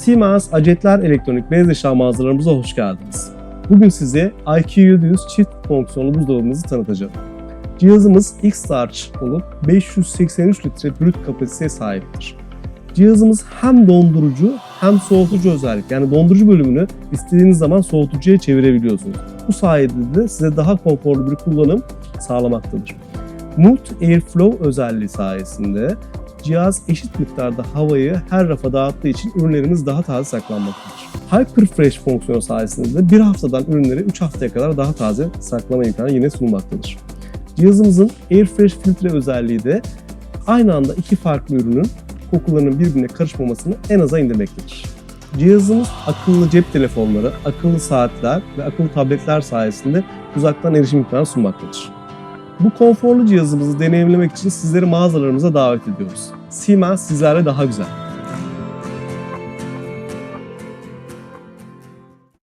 Siemens Acetler Elektronik Beyaz Eşya mağazalarımıza hoş geldiniz. Bugün size IQ 700 çift fonksiyonlu buzdolabımızı tanıtacağım. Cihazımız X-Large olup 583 litre brüt kapasiteye sahiptir. Cihazımız hem dondurucu hem soğutucu özellik. Yani dondurucu bölümünü istediğiniz zaman soğutucuya çevirebiliyorsunuz. Bu sayede de size daha konforlu bir kullanım sağlamaktadır. Multi Airflow özelliği sayesinde cihaz eşit miktarda havayı her rafa dağıttığı için ürünlerimiz daha taze saklanmaktadır. Hyperfresh fonksiyonu sayesinde de bir haftadan ürünleri 3 haftaya kadar daha taze saklama imkanı yine sunulmaktadır. Cihazımızın Airfresh filtre özelliği de aynı anda iki farklı ürünün kokularının birbirine karışmamasını en aza indirmektedir. Cihazımız akıllı cep telefonları, akıllı saatler ve akıllı tabletler sayesinde uzaktan erişim imkanı sunmaktadır. Bu konforlu cihazımızı deneyimlemek için sizleri mağazalarımıza davet ediyoruz. Siemens sizlerle daha güzel.